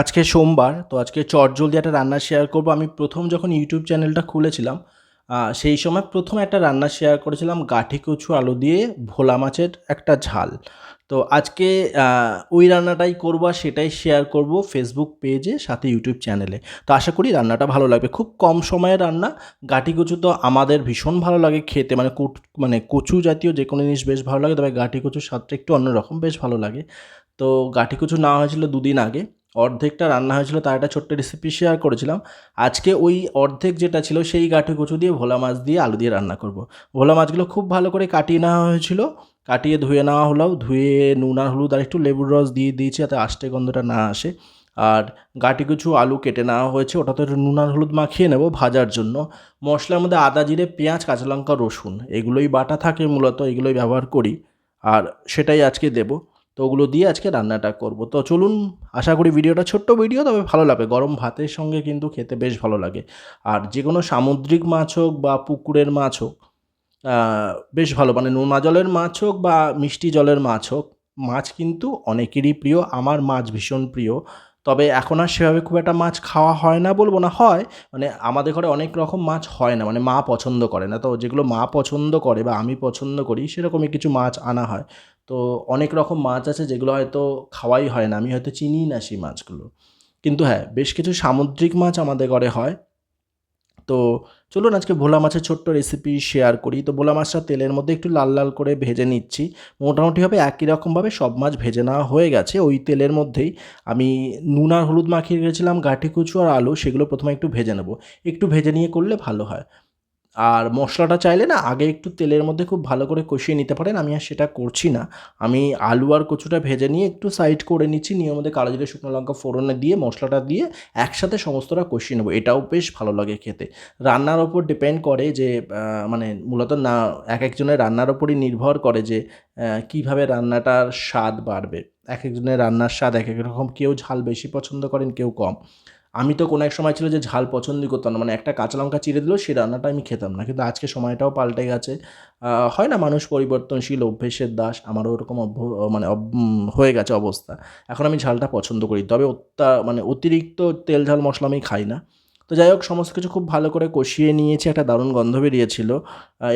আজকে সোমবার, তো আজকে চটজলদি একটা রান্না শেয়ার করব। আমি প্রথম যখন ইউটিউব চ্যানেলটা খুলেছিলাম সেই সময় প্রথম একটা রান্না শেয়ার করেছিলাম গাঠি কচু আলু দিয়ে ভোলা মাছের একটা ঝাল। তো আজকে ওই রান্নাটাই করব আর সেটাই শেয়ার করব ফেসবুক পেজে সাথে ইউটিউব চ্যানেলে তো আশা করি রান্নাটা ভালো লাগবে। খুব কম সময়ে রান্না, গাঠি কচু তো আমাদের ভীষণ ভালো লাগে খেতে। মানে মানে কচু জাতীয় যে কোনো জিনিস বেশ ভালো লাগে, তবে গাঠি কচুর স্বাদটা একটু অন্যরকম বেশ ভালো লাগে। তো গাঠি কচু নেওয়া হয়েছিল দুদিন আগে। অর্ধেকটা রান্না হয়েছিল, তার একটা ছোট্ট রেসিপি শেয়ার করেছিলাম। আজকে ওই অর্ধেক যেটা ছিল, সেই গাঠি কচু দিয়ে ভোলা মাছ দিয়ে আলু দিয়ে রান্না করব। ভোলা মাছগুলো খুব ভালো করে কাটিয়ে নেওয়া হয়েছিল। কাটিয়ে ধুয়ে নেওয়া হলো ধুয়ে নুন আর হলুদ আর একটু লেবুর রস দিয়ে দিয়েছি যাতে আষ্টে গন্ধটা না আসে। আর গাটি কিছু আলু কেটে নেওয়া হয়েছে, ওটাতে একটু নুন আর হলুদ মাখিয়ে নেব ভাজার জন্য। মশলার মধ্যে আদা, জিরে, পেঁয়াজ, কাঁচা লঙ্কা, রসুন, এগুলোই বাটা থাকে মূলত, এগুলোই ব্যবহার করি। আর সেটাই আজকে দেবো। তো ওগুলো দিয়ে আজকে রান্নাটা করব। তো চলুন, আশা করি ভিডিওটা ছোট্ট ভিডিও, তবে ভালো লাগে গরম ভাতের সঙ্গে কিন্তু খেতে বেশ ভালো লাগে। আর যে কোনো সামুদ্রিক মাছ হোক বা পুকুরের মাছ হোক বেশ ভালো। মানে নোনা জলের মাছ হোক বা মিষ্টি জলের মাছ হোক, মাছ কিন্তু অনেকেরই প্রিয়। আমার মাছ ভীষণ প্রিয়। তবে এখন আর সেভাবে খুব একটা মাছ খাওয়া হয় না বলব না, হয়। মানে আমাদের ঘরে অনেক রকম মাছ হয় না মানে মা পছন্দ করে না। তো যেগুলো মা পছন্দ করে বা আমি পছন্দ করি, সেরকমই কিছু মাছ আনা হয়। তো অনেক রকম মাছ আছে যেগুলো হয়তো খাওয়াই হয় না, আমি হয়তো চিনিই না সেই মাছগুলো। কিন্তু হ্যাঁ বেশ কিছু সামুদ্রিক মাছ আমাদের ঘরে হয়। তো চলুন আজকে ভোলা মাছের ছোট্ট রেসিপি শেয়ার করি। তো ভোলা মাছটা তেলের মধ্যে একটু লাল লাল করে ভেজে নিচ্ছি। মোটামুটিভাবে একই রকমভাবে সব মাছ ভেজে নেওয়া হয়ে গেছে। ওই তেলের মধ্যেই আমি নুন আর হলুদ মাখিয়ে গেছিলাম গাঠি কুচু আর আলু, সেগুলো প্রথমে একটু ভেজে নেব। একটু ভেজে নিয়ে করলে ভালো হয়। আর মশলাটা চাইলে না আগে একটু তেলের মধ্যে খুব ভালো করে কষিয়ে নিতে পারেন, আমি আর সেটা করছি না। আমি আলু আর কচুটা ভেজে নিয়ে একটু সাইড করে নিচ্ছি, নিয়ে মধ্যে কালো জিরে, শুকনো লঙ্কা ফোড়নে দিয়ে, মশলাটা দিয়ে একসাথে সমস্তটা কষিয়ে নেব। এটাও বেশ ভালো লাগে খেতে। রান্নার ওপর ডিপেন্ড করে যে মানে মূলত না, এক একজনের রান্নার ওপরই নির্ভর করে যে কীভাবে রান্নাটার স্বাদ বাড়বে। এক একজনের রান্নার স্বাদ এক এক রকম, কেউ ঝাল বেশি পছন্দ করেন, কেউ কম। আমি তো কোনো এক সময় ছিল যে ঝাল পছন্দই করতাম না মানে একটা কাঁচা লঙ্কা চিড়ে দিল সে রান্নাটা আমি খেতাম না। কিন্তু আজকে সময়টাও পাল্টে গেছে। হয় না মানুষ পরিবর্তনশীল, অভ্যেসের দাস, আমারও ওরকম অভ্য মানে হয়ে গেছে অবস্থা। এখন আমি ঝালটা পছন্দ করি, তবে অত্যা মানে অতিরিক্ত তেল ঝাল মশলা আমি খাই না। তো যাই হোক, সমস্ত কিছু খুব ভালো করে কষিয়ে নিয়েছি, একটা দারুণ গন্ধ বেরিয়েছিল।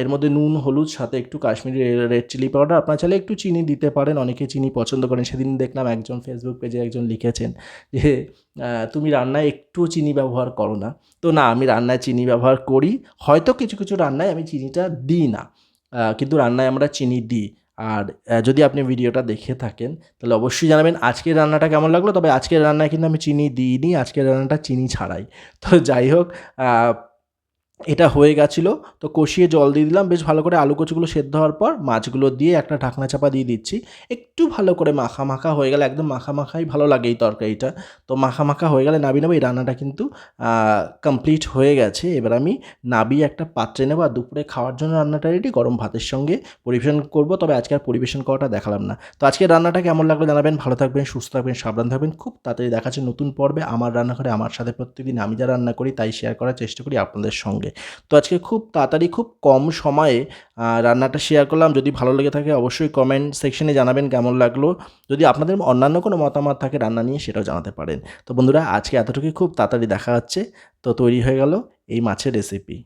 এর মধ্যে নুন, হলুদ, সাথে একটু কাশ্মীরি রেড চিলি পাউডার আপনার চাইলে একটু চিনি দিতে পারেন, অনেকে চিনি পছন্দ করেন। সেদিন দেখলাম একজন ফেসবুক পেজে একজন লিখেছেন যে তুমি রান্নায় একটু চিনি ব্যবহার করো না। তো না, আমি রান্নায় চিনি ব্যবহার করি। হয়তো কিছু কিছু রান্নায় আমি চিনিটা দিই না। কিন্তু রান্নায় আমরা চিনি দিই। আর যদি আপনি ভিডিওটা দেখে থাকেন, তাহলে অবশ্যই জানাবেন আজকের রান্নাটা কেমন লাগল। তবে আজকের রান্নায় কিন্তু আমি চিনি দিইনি, আজকের রান্নাটা চিনি ছাড়াই। তো যাই হোক এটা হয়ে গেছিল, তো কষিয়ে জল দিয়ে দিলাম। বেশ ভালো করে আলু কচুগুলো সেদ্ধ হওয়ার পর মাছগুলো দিয়ে একটা ঢাকনা চাপা দিয়ে দিচ্ছি। একটু ভালো করে মাখা মাখা হয়ে গেলে, একদম মাখা মাখাই ভালো লাগে এই তরকারিটা। তো মাখা মাখা হয়ে গেলে নাবি নেব, এই রান্নাটা কিন্তু কমপ্লিট হয়ে গেছে। এবার আমি নাবিয়ে একটা পাত্রে নেব, আর দুপুরে খাওয়ার জন্য রান্নাটা রেডি গরম ভাতের সঙ্গে পরিবেশন করব। তবে আজকে আর পরিবেশন করাটা দেখালাম না। তো আজকের রান্নাটা কেমন লাগল জানাবেন, ভালো থাকবেন, সুস্থ থাকবেন, সাবধান থাকবেন। খুব তাড়াতাড়ি দেখা যাচ্ছে নতুন পর্বে, আমার রান্নাঘরে, আমার সাথে প্রত্যেকদিন আমি যা রান্না করি, তাই শেয়ার করার চেষ্টা করি আপনাদের সঙ্গে। তো আজকে খুব তাড়াতাড়ি, খুব কম সময়ে রান্নাটা শেয়ার করলাম। যদি ভালো লেগে থাকে অবশ্যই কমেন্ট সেকশনে জানাবেন কেমন লাগল। যদি আপনাদের অন্যান্য কোনো মতামত থাকে রান্না নিয়ে, সেটাও জানাতে পারেন। তো বন্ধুরা, আজকে এতটুকুই। খুব তাড়াতাড়ি দেখা হচ্ছে। তো তৈরি হয়ে গেল এই মাছের রেসিপি